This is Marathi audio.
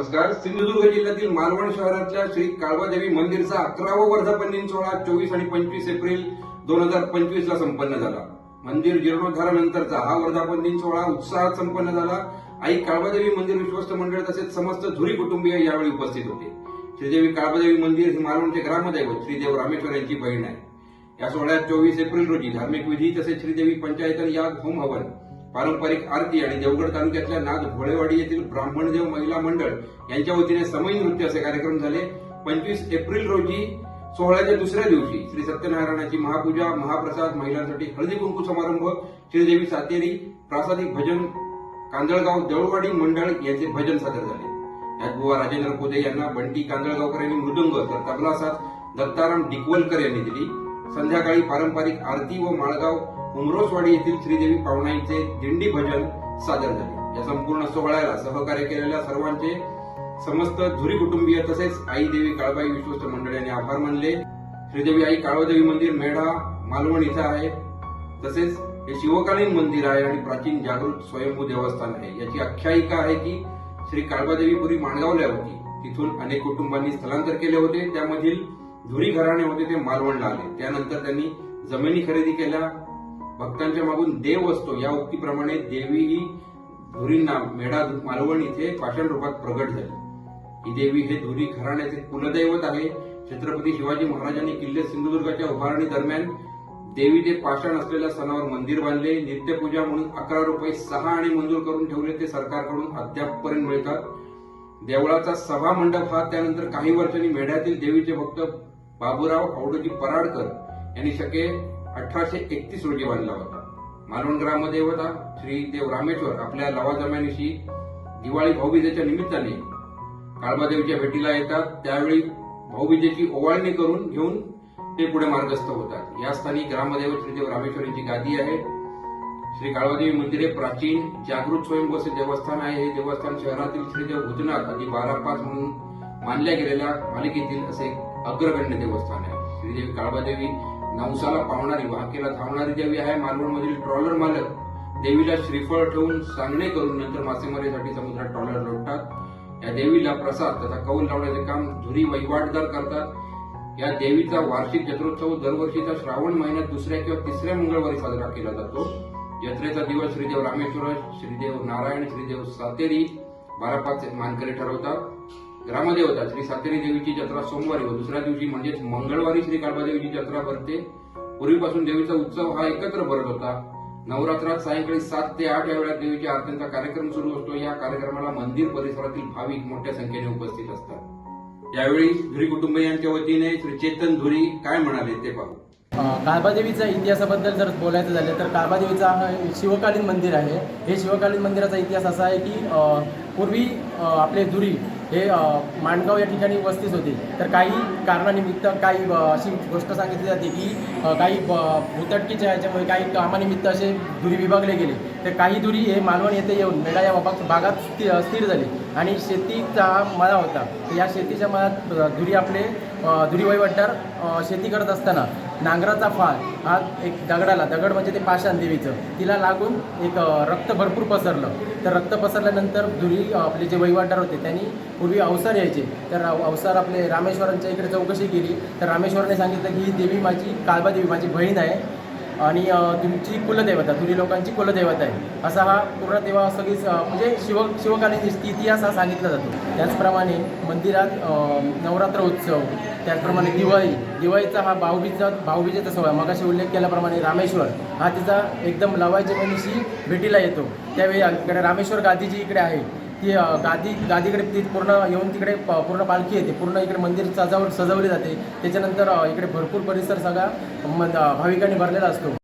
नमस्कार. सिंधुदुर्ग जिल्ह्यातील मालवण शहरातल्या श्री काळबादेवी मंदिरचा अकरावा वर्धापन सोहळा चोवीस आणि पंचवीस एप्रिल दोन हजार पंचवीस ला संपन्न झाला. मंदिर जीर्णोद्धारानंतरचा हा वर्धापन दिन सोहळा उत्साहात संपन्न झाला. आई काळबादेवी मंदिर विश्वस्त मंडळ तसेच समस्त धुरी कुटुंबीय यावेळी उपस्थित होते. श्रीदेवी काळबादेवी मंदिर हे मालवणचे ग्रामदैवत श्रीदेव रामेश्वर यांची बहीण आहे. या सोहळ्यात चोवीस एप्रिल रोजी धार्मिक विधी तसेच श्रीदेवी पंचायतन याग होम हवन पारंपरिक आरती आणि देवगड तालुक्यातल्या नाद भोळेवाडी येथील ब्राह्मणदेव महिला मंडळ यांच्या वतीने समयी नृत्य असे कार्यक्रम झाले. पंचवीस एप्रिल रोजी सोहळ्याच्या दुसऱ्या दिवशी श्री सत्यनारायणाची महापूजा महाप्रसाद महिलांसाठी हळदी कुंकू समारंभ श्रीदेवी सातेरी प्रासादिक भजन कांदळगाव देऊळवाडी मंडळ यांचे भजन सादर झाले. यात बुवा राजेंद्र कोदे यांना बंटी कांदळगावकर यांनी मृदुंग तर तबला साथ दत्ताराम डिकवलकर यांनी दिली. संध्याकाळी पारंपरिक आरती व माळगाव उमरोसवाडी येथील श्रीदेवी पावणाईचे दिंडी भजन सादर झाले. या संपूर्ण सोहळ्याला सहकार्य केलेल्या सर्वांचे समस्त धुरी कुटुंबीय तसेच आई देवी काळबाई विश्वस्त मंडळ यांनी आभार मानले. श्रीदेवी आई काळबादेवी मंदिर मेढा मालवण इथं आहे. तसेच हे शिवकालीन मंदिर आहे आणि प्राचीन जागृत स्वयंभू देवस्थान आहे. याची आख्यायिका आहे की श्री काळबादेवीपुरी माणगावल्या होती. तिथून अनेक कुटुंबांनी स्थलांतर केले होते. त्यामधील धुरी घराणे होते ते मालवणला आले. त्यानंतर त्यांनी जमिनी खरेदी केल्या. भक्तांच्या मागून देव असतो. या उक्तीप्रमाणे देवी ही धुरींना मेढा मालवण इथे पाषाण रूपात प्रगट झाली. ही देवी हे धुरी घराण्याचे कुलदैवत आहे. छत्रपती शिवाजी महाराजांनी किल्ले सिंधुदुर्गाच्या उभारणी दरम्यान देवी ते पाषाण असलेल्या सणावर मंदिर बांधले. नित्यपूजा म्हणून अकरा रुपये सहा आणि मंजूर करून ठेवले. ते सरकारकडून अद्यापपर्यंत मिळतात. देवळाचा सभा मंडप हा त्यानंतर काही वर्षांनी मेढ्यातील देवीचे भक्त बाबूराव औडोजी पराडकर यांनी शके अठराशे एकतीस रोजी बांधला होता. मालवण ग्रामदेवता श्री देव रामेश्वर. आपल्या लवाजम्यानिशी दिवाळी भाऊबीजेच्या निमित्ताने काळबादेवीच्या भेटीला येतात. त्यावेळी भाऊबीजेची ओवाळणी करून घेऊन ते पुढे मार्गस्थ होतात. या स्थानी ग्रामदेव श्रीदेव रामेश्वर यांची गादी आहे. श्री काळबादेवी मंदिर हे प्राचीन जागृत स्वयंभू असे देवस्थान आहे. हे देवस्थान शहरातील श्रीदेव भूतनाथ आदी बारा पाच म्हणून मानल्या गेलेल्या मालिकेतील असे अग्रगण्य देवस्थान आहे. श्रीदेवी काळबादेवी नवसाला पावणारी वाहकेला धावणारी देवी आहे मालवणमधील ट्रॉलर मालक देवीला श्रीफळ ठेवून सांगणे करून नंतर मासेमारीसाठी समुद्रात ट्रॉलर लोटतात या देवीला प्रसाद तथा कौल लावण्याचे काम धुरी वहिवाटदार करतात. या देवीचा वार्षिक जत्रोत्सव दरवर्षीचा श्रावण महिन्यात दुसऱ्या किंवा तिसऱ्या मंगळवारी साजरा केला जातो. जत्रेचा दिवस श्रीदेव रामेश्वर श्रीदेव नारायण श्रीदेव सातेरी बारा पाच मानकरी ठरवतात. ग्रामदेवता श्री सातेरी देवीची जत्रा सोमवारी व दुसऱ्या दिवशी म्हणजेच मंगळवारी श्री काळबादेवीची जत्रा भरते. पूर्वीपासून देवीचा उत्सव हा एकत्र भरत होता. नवरात्रात सायंकाळी सात ते आठ या वेळात देवीच्या आरतीचा कार्यक्रम सुरू असतो. या कार्यक्रमाला मंदिर परिसरातील भाविक मोठ्या संख्येने उपस्थित असतात. यावेळी धुरी कुटुंबियांच्या वतीने श्री चेतन धुरी काय म्हणाले ते पाहू. काळबादेवीचा इतिहासाबद्दल जर बोलायचं झालं तर काळबादेवीचा हा शिवकालीन मंदिर आहे. हे शिवकालीन मंदिराचा इतिहास असा आहे की पूर्वी आपले धुरी हे मांडगाव माणगाव या ठिकाणी वस्तीच होते. तर काही कारणानिमित्त काही अशी गोष्ट सांगितली जाते की काही भूतटकीच्या ह्याच्यामुळे काही कामानिमित्त असे दुरी विभागले गेले. तर काही दुरी हे मालवण येथे येऊन मेढा या भाग- भागात स्थि- स्थिर झाले. आणि शेतीचा मळा होता. या शेतीच्या मळात धुरी दुरी आपले अ, दुरी शेती करत असताना नांगराचा फाळ हा एक दगडाला दगड म्हणजे ते पाषाण देवीचं तिला लागून एक रक्त भरपूर पसरलं. तर रक्त पसरल्यानंतर दुरी आपले जे वहिवाटदार होते त्यांनी पूर्वी अवसार यायचे. तर अवसार आपले रामेश्वरांच्या इकडे चौकशी केली. तर रामेश्वरने सांगितलं की ही देवी माझी काळबा देवी माझी बहीण आहे. आणि तुमची कुलदेवता तुम्ही लोकांची कुलदेवता आहे. असा हा पूर्ण तेव्हा सगळी म्हणजे शिव शिवकालीन इतिहास हा सांगितला जातो. त्याचप्रमाणे मंदिरात नवरात्र उत्सव त्याचप्रमाणे दिवाळी. दिवाळीचा हा भाऊबीजचा भाऊबीजेचा सोहळा मगाशी उल्लेख केल्याप्रमाणे रामेश्वर हा तिचा एकदम लवायच्या मनीशी भेटीला येतो. त्यावेळी इकडे रामेश्वर गादी जी इकडे आहे. ती गादी गादीकडे ती पूर्ण येऊन तिकडे पूर्ण पालखी येते. पूर्ण इकडे मंदिर सजाव सजवले जाते. त्याच्यानंतर इकडे भरपूर परिसर सगळा मन- भाविकांनी भरलेला असतो.